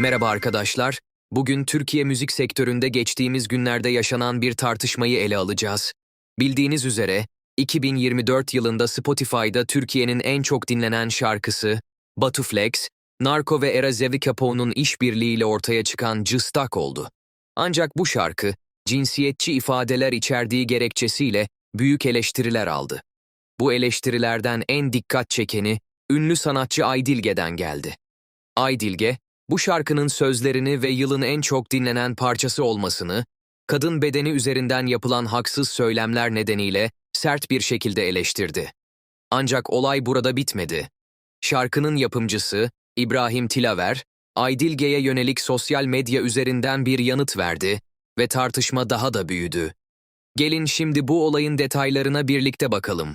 Merhaba arkadaşlar. Bugün Türkiye müzik sektöründe geçtiğimiz günlerde yaşanan bir tartışmayı ele alacağız. Bildiğiniz üzere 2024 yılında Spotify'da Türkiye'nin en çok dinlenen şarkısı Batu Flex, Narko ve Era Zevikapo'nun işbirliğiyle ortaya çıkan Cıstak oldu. Ancak bu şarkı cinsiyetçi ifadeler içerdiği gerekçesiyle büyük eleştiriler aldı. Bu eleştirilerden en dikkat çekeni ünlü sanatçı Aydilge'den geldi. Aydilge, bu şarkının sözlerini ve yılın en çok dinlenen parçası olmasını, kadın bedeni üzerinden yapılan haksız söylemler nedeniyle sert bir şekilde eleştirdi. Ancak olay burada bitmedi. Şarkının yapımcısı İbrahim Tilaver, Aydilge'ye yönelik sosyal medya üzerinden bir yanıt verdi ve tartışma daha da büyüdü. Gelin şimdi bu olayın detaylarına birlikte bakalım.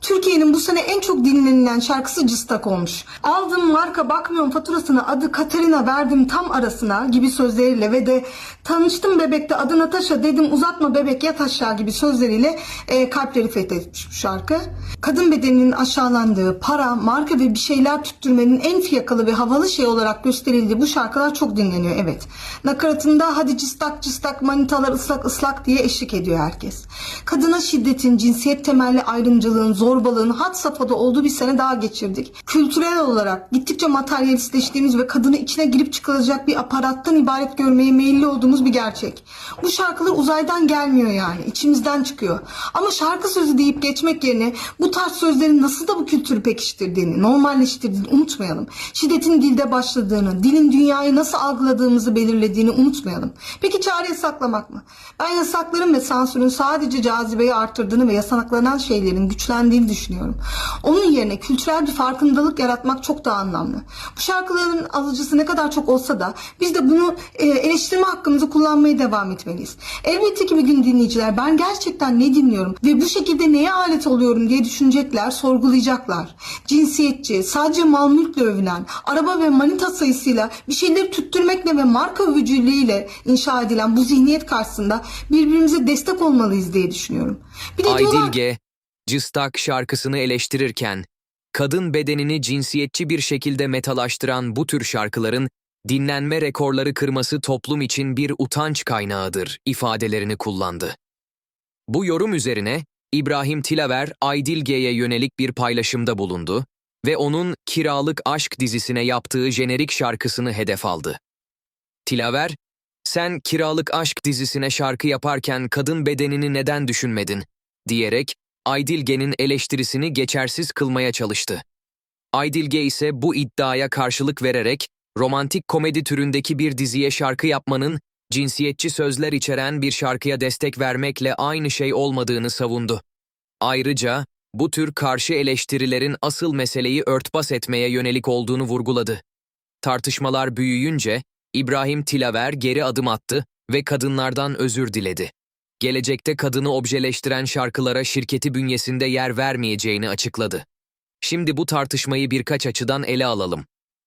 Türkiye'nin bu sene en çok dinlenilen şarkısı Cıstak olmuş. Aldım marka bakmıyorum faturasına adı Katerina verdim tam arasına gibi sözleriyle ve de tanıştım bebekte adı Natasha dedim uzatma bebek yat aşağı gibi sözleriyle e, kalpleri fethetmiş bu şarkı. Kadın bedeninin aşağılandığı, para, marka ve bir şeyler tüttürmenin en fiyakalı ve havalı şey olarak gösterildiği bu şarkılar çok dinleniyor evet. Nakaratında hadi cıstak cıstak manitalar ıslak ıslak diye eşlik ediyor herkes. Kadına şiddetin, cinsiyet temelli ayrımcılığın, zorbalığın had safhada olduğu bir sene daha geçirdik. Kültürel olarak gittikçe materyalistleştiğimiz ve kadını içine girip çıkaracak bir aparattan ibaret görmeye meyilli olduğumuz bir gerçek. Bu şarkılar uzaydan gelmiyor yani. içimizden çıkıyor. Ama şarkı sözü deyip geçmek yerine bu tarz sözlerin nasıl da bu kültürü pekiştirdiğini, normalleştirdiğini unutmayalım. Şiddetin dilde başladığını, dilin dünyayı nasıl algıladığımızı belirlediğini unutmayalım. Peki çare yasaklamak mı? Ben yasakların ve sansürün sadece cazibeyi arttırdığını ve yasaklanan şeylerin güçlendiğini düşünüyorum. Onun yerine kültürel bir farkındalık yaratmak çok daha anlamlı. Bu şarkıların alıcısı ne kadar çok olsa da biz de bunu e, eleştirme hakkımızı kullanmaya devam etmeliyiz. Elbette ki bir gün dinleyiciler ben gerçekten ne dinliyorum ve bu şekilde neye alet oluyorum diye düşünecekler, sorgulayacaklar. Cinsiyetçi, sadece mal mülkle övünen, araba ve manita sayısıyla bir şeyleri tüttürmekle ve marka övücülüğüyle inşa edilen bu zihniyet karşısında birbirimize destek olmalıyız diye düşünüyorum. Bir de diyorlar Aydilge, Cıstak şarkısını eleştirirken, kadın bedenini cinsiyetçi bir şekilde metalaştıran bu tür şarkıların dinlenme rekorları kırması toplum için bir utanç kaynağıdır ifadelerini kullandı. Bu yorum üzerine İbrahim Tilaver Aydilge'ye yönelik bir paylaşımda bulundu ve onun Kiralık Aşk dizisine yaptığı jenerik şarkısını hedef aldı. Tilaver, sen Kiralık Aşk dizisine şarkı yaparken kadın bedenini neden düşünmedin? diyerek Aydilge'nin eleştirisini geçersiz kılmaya çalıştı. Aydilge ise bu iddiaya karşılık vererek romantik komedi türündeki bir diziye şarkı yapmanın cinsiyetçi sözler içeren bir şarkıya destek vermekle aynı şey olmadığını savundu. Ayrıca bu tür karşı eleştirilerin asıl meseleyi örtbas etmeye yönelik olduğunu vurguladı. Tartışmalar büyüyünce İbrahim Tilaver geri adım attı ve kadınlardan özür diledi. Gelecekte kadını objeleştiren şarkılara şirketi bünyesinde yer vermeyeceğini açıkladı. Şimdi bu tartışmayı birkaç açıdan ele alalım.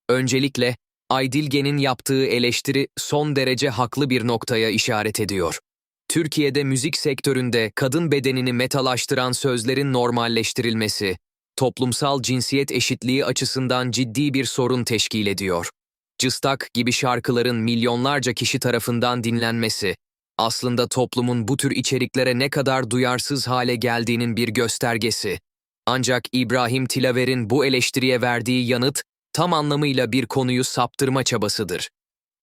Öncelikle Aydilge'nin yaptığı eleştiri son derece haklı bir noktaya işaret ediyor. Türkiye'de müzik sektöründe kadın bedenini metalaştıran sözlerin normalleştirilmesi, toplumsal cinsiyet eşitliği açısından ciddi bir sorun teşkil ediyor. Cıstak gibi şarkıların milyonlarca kişi tarafından dinlenmesi, aslında toplumun bu tür içeriklere ne kadar duyarsız hale geldiğinin bir göstergesi. Ancak İbrahim Tilaver'in bu eleştiriye verdiği yanıt tam anlamıyla bir konuyu saptırma çabasıdır.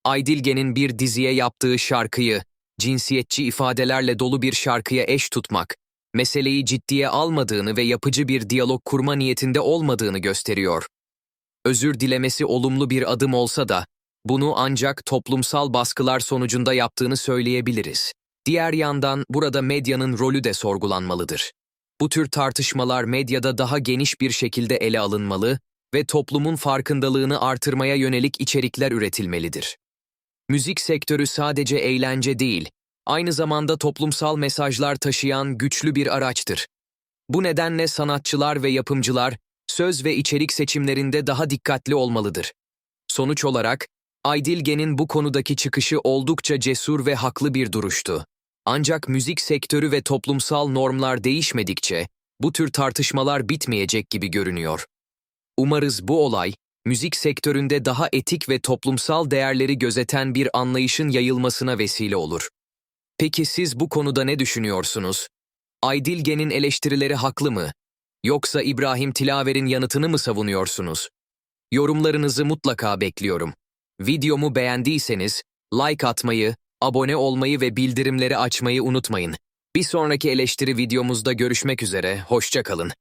Aydilge'nin bir diziye yaptığı şarkıyı, cinsiyetçi ifadelerle dolu bir şarkıya eş tutmak, meseleyi ciddiye almadığını ve yapıcı bir diyalog kurma niyetinde olmadığını gösteriyor. Özür dilemesi olumlu bir adım olsa da, bunu ancak toplumsal baskılar sonucunda yaptığını söyleyebiliriz. Diğer yandan burada medyanın rolü de sorgulanmalıdır. Bu tür tartışmalar medyada daha geniş bir şekilde ele alınmalı ve toplumun farkındalığını artırmaya yönelik içerikler üretilmelidir. Müzik sektörü sadece eğlence değil, aynı zamanda toplumsal mesajlar taşıyan güçlü bir araçtır. Bu nedenle sanatçılar ve yapımcılar söz ve içerik seçimlerinde daha dikkatli olmalıdır. Sonuç olarak, Aydilge'nin bu konudaki çıkışı oldukça cesur ve haklı bir duruştu. Ancak müzik sektörü ve toplumsal normlar değişmedikçe bu tür tartışmalar bitmeyecek gibi görünüyor. Umarız bu olay müzik sektöründe daha etik ve toplumsal değerleri gözeten bir anlayışın yayılmasına vesile olur. Peki siz bu konuda ne düşünüyorsunuz? Aydilge'nin eleştirileri haklı mı? Yoksa İbrahim Tilaver'in yanıtını mı savunuyorsunuz? Yorumlarınızı mutlaka bekliyorum. Videomu beğendiyseniz like atmayı, abone olmayı ve bildirimleri açmayı unutmayın. Bir sonraki eleştiri videomuzda görüşmek üzere, hoşça kalın.